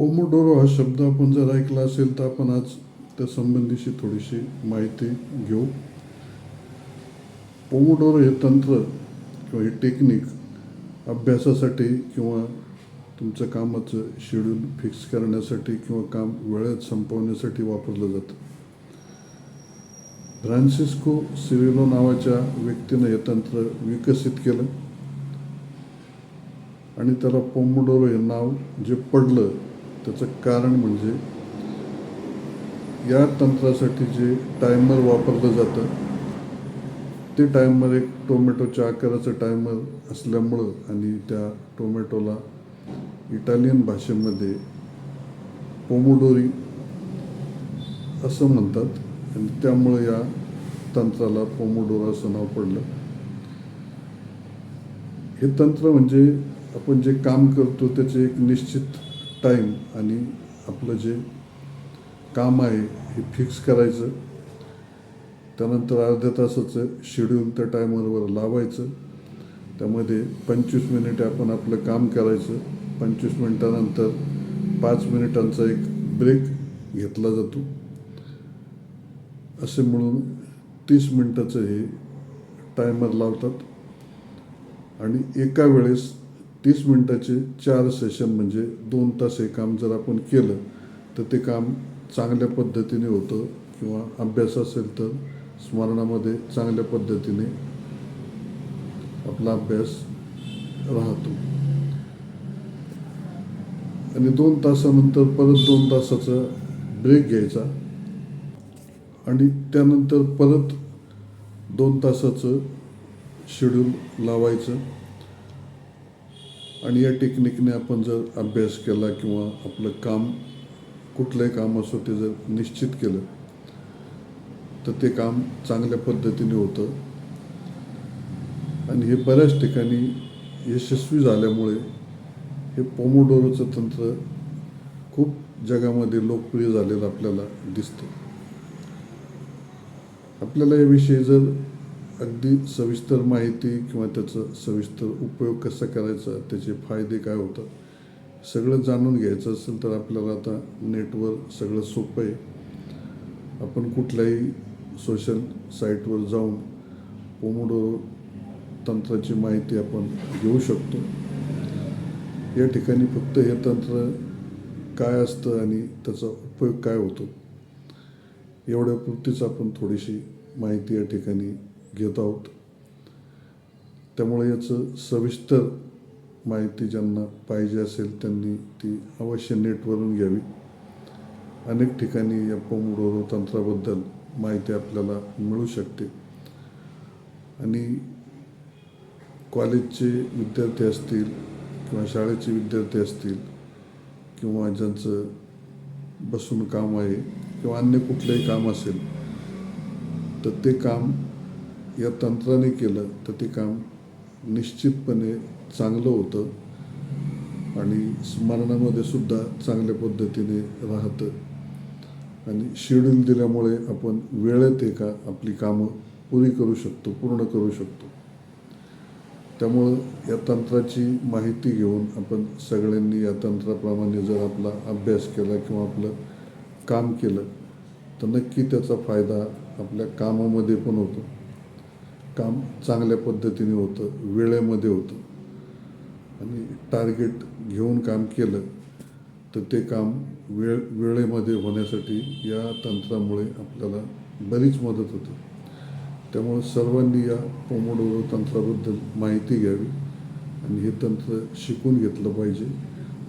Pomodoro हा शब्द आपण जर ऐकला असेल तर आपण आज त्या संबंधीची थोडीशी माहिती घेऊ. पोमोडोरो हे तंत्र किंवा हे टेक्निक अभ्यासासाठी किंवा तुमचं कामाचं शेड्यूल फिक्स करण्यासाठी किंवा काम वेळेत संपवण्यासाठी वापरलं जातं. फ्रान्सिस्को सिरिलो नावाच्या व्यक्तीनं हे तंत्र विकसित केलं. आणि त्याला पोमोडोरो हे नाव जे पडलं त्याचं कारण म्हणजे या तंत्रासाठी जे टायमर वापरलं जातं ते टायमर एक टोमॅटोच्या आकाराचं टायमर असल्यामुळं आणि त्या टोमॅटोला इटालियन भाषेमध्ये पोमोडोरी असं म्हणतात आणि त्यामुळं या तंत्राला पोमोडोरा असं नाव पडलं. हे तंत्र म्हणजे आपण जे काम करतो त्याचे एक निश्चित टाईम आणि आपलं जे काम आहे हे फिक्स करायचं. त्यानंतर अर्ध्या तासाचं शेड्यूल त्या टायमरवर लावायचं. त्यामध्ये पंचवीस मिनिटे आपण आपलं काम करायचं. पंचवीस मिनिटानंतर पाच मिनिटांचा एक ब्रेक घेतला जातो. असे म्हणून तीस मिनटाचं हे टायमर लावतात. आणि एका वेळेस तीस मिनटाचे चार सेशन म्हणजे दोन तास हे काम जर आपण केलं तर ते काम चांगल्या पद्धतीने होतं किंवा अभ्यास असेल तर स्मरणामध्ये चांगल्या पद्धतीने आपला अभ्यास राहतो. आणि दोन तासानंतर परत दोन तासाचा ब्रेक घ्यायचा. आणि त्यानंतर परत दोन तासाचं शेड्यूल लावायचं. आणि या टेक्निकने आपण जर अभ्यास केला किंवा आपलं काम कुठलंही काम असो ते जर निश्चित केलं तर ते काम चांगल्या पद्धतीने होतं. आणि हे बऱ्याच ठिकाणी यशस्वी झाल्यामुळे हे पोमोडोरोचं तंत्र खूप जगामध्ये लोकप्रिय झालेलं आपल्याला दिसतं. आपल्याला याविषयी जर अगदी सविस्तर माहिती किंवा त्याचा सविस्तर उपयोग कसा करायचा त्याचे फायदे काय होतात सगळं जाणून घ्यायचं असेल तर आपल्याला आता नेटवर सगळं सोपं आहे. आपण कुठल्याही सोशल साईटवर जाऊन पोमोडो तंत्राची माहिती आपण घेऊ शकतो. या ठिकाणी फक्त हे तंत्र काय असतं आणि त्याचा उपयोग काय होतो एवढ्यापुरतीच आपण थोडीशी माहिती या ठिकाणी घेत आहोत. त्यामुळे याचं सविस्तर माहिती ज्यांना पाहिजे असेल त्यांनी ती अवश्य नेटवरून घ्यावी. अनेक ठिकाणी या पोमडोरो तंत्राबद्दल माहिती आपल्याला मिळू शकते. आणि कॉलेजचे विद्यार्थी असतील किंवा शाळेचे विद्यार्थी असतील किंवा ज्यांचं बसून काम आहे किंवा अन्य कुठलंही काम असेल तर ते काम या तंत्राने केलं तर ते काम निश्चितपणे चांगलं होतं. आणि स्मरणामध्ये सुद्धा चांगल्या पद्धतीने राहतं. आणि शेड्यूल दिल्यामुळे आपण वेळेत एका आपली कामं पुरी करू शकतो पूर्ण करू शकतो. त्यामुळं या तंत्राची माहिती घेऊन आपण सगळ्यांनी या तंत्राप्रमाणे जर आपला अभ्यास केला किंवा आपलं काम केलं तर नक्की त्याचा फायदा आपल्या कामामध्ये पण होतो. काम चांगल्या पद्धतीने होतं वेळेमध्ये होतं. आणि टार्गेट घेऊन काम केलं तर ते काम वेळ वेळेमध्ये होण्यासाठी या तंत्रामुळे आपल्याला बरीच मदत होते. त्यामुळे सर्वांनी या पोमोडोरो तंत्राबद्दल माहिती घ्यावी आणि हे तंत्र शिकून घेतलं पाहिजे.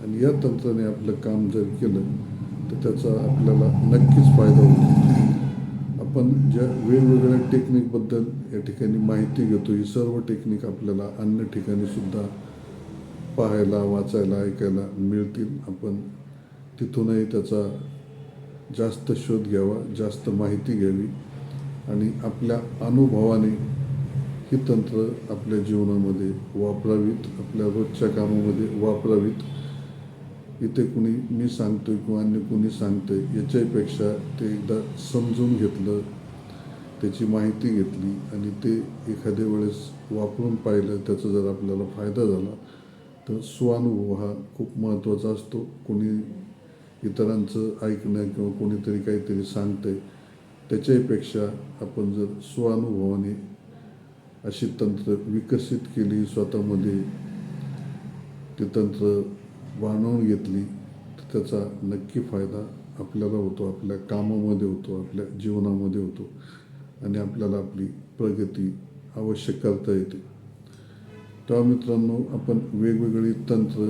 आणि या तंत्राने आपलं काम जर केलं तर त्याचा आपल्याला नक्कीच फायदा होतो. आपण ज्या वेगवेगळ्या टेक्निकबद्दल या ठिकाणी माहिती घेतो ही सर्व टेक्निक आपल्याला अन्य ठिकाणी सुद्धा पाहायला वाचायला ऐकायला मिळतील. आपण तिथूनही त्याचा जास्त शोध घ्यावा जास्त माहिती घ्यावी आणि आपल्या अनुभवाने ही तंत्र आपल्या जीवनामध्ये वापरावीत आपल्या रोजच्या कामामध्ये वापरावीत. इथे कुणी मी सांगतोय किंवा अन्य कुणी सांगतोय याच्यापेक्षा ते एकदा समजून घेतलं त्याची माहिती घेतली आणि ते एखाद्या वेळेस वापरून पाहिलं त्याचा जर आपल्याला फायदा झाला तर स्वानुभव हा खूप महत्त्वाचा असतो. कोणी इतरांचं ऐकणं किंवा कोणीतरी काहीतरी सांगतंय त्याच्याहीपेक्षा आपण जर स्वानुभवाने अशी तंत्र विकसित केली स्वतःमध्ये ते तंत्र बाणवून घेतली तर त्याचा नक्की फायदा आपल्याला होतो आपल्या कामामध्ये होतो आपल्या जीवनामध्ये होतो आणि आपल्याला आपली प्रगती आवश्यक करता येते. तेव्हा मित्रांनो आपण वेगवेगळी तंत्र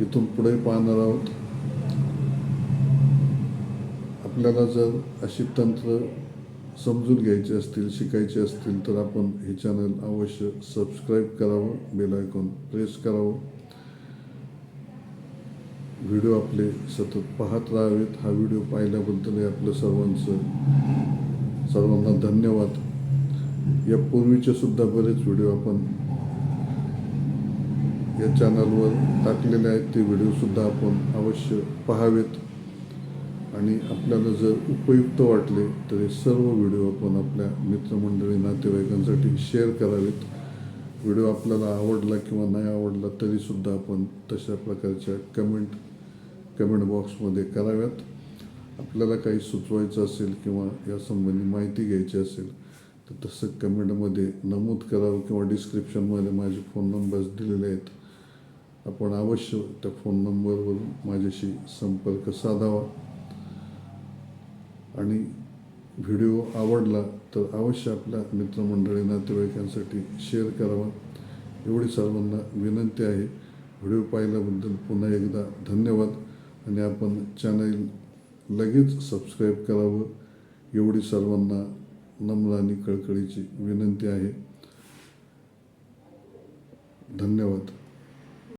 इथून पुढे पाहणार आहोत. आपल्याला जर अशी तंत्र समजून घ्यायची असतील शिकायचे असतील तर आपण हे चॅनल अवश्य सबस्क्राईब करावं बेल आयकॉन प्रेस करावं. व्हिडिओ आपले सतत पाहत राहावेत. हा व्हिडिओ पाहिल्याबद्दल आपलं सर्वांचं सर्वांना धन्यवाद. यापूर्वीचे सुद्धा बरेच व्हिडिओ आपण या चॅनलवर टाकलेले आहेत. ते व्हिडिओसुद्धा आपण अवश्य पाहावेत. आणि आपल्याला जर उपयुक्त वाटले तर हे सर्व व्हिडिओ आपण आपल्या मित्रमंडळी नातेवाईकांसाठी शेअर करावेत. व्हिडिओ आपल्याला आवडला किंवा नाही आवडला तरीसुद्धा आपण तशा प्रकारच्या कमेंट कमेंट बॉक्समध्ये कराव्यात. आपल्याला काही सुचवायचं असेल किंवा यासंबंधी माहिती घ्यायची असेल तर तसं कमेंटमध्ये नमूद करावं किंवा डिस्क्रिप्शनमध्ये माझे फोन नंबर्स दिलेले आहेत. आपण अवश्य त्या फोन नंबरवरून माझ्याशी संपर्क साधावा. आणि व्हिडिओ आवडला तर अवश्य आपल्या मित्रमंडळी नातेवाईकांसाठी शेअर करावा. एवढी सर्वांना विनंती आहे. व्हिडिओ पाहिल्याबद्दल पुन्हा एकदा धन्यवाद. आणि आपण चॅनल लगेच सबस्क्राईब करावं एवढी सर्वांना नम्र आणि कळकळीची विनंती आहे. धन्यवाद.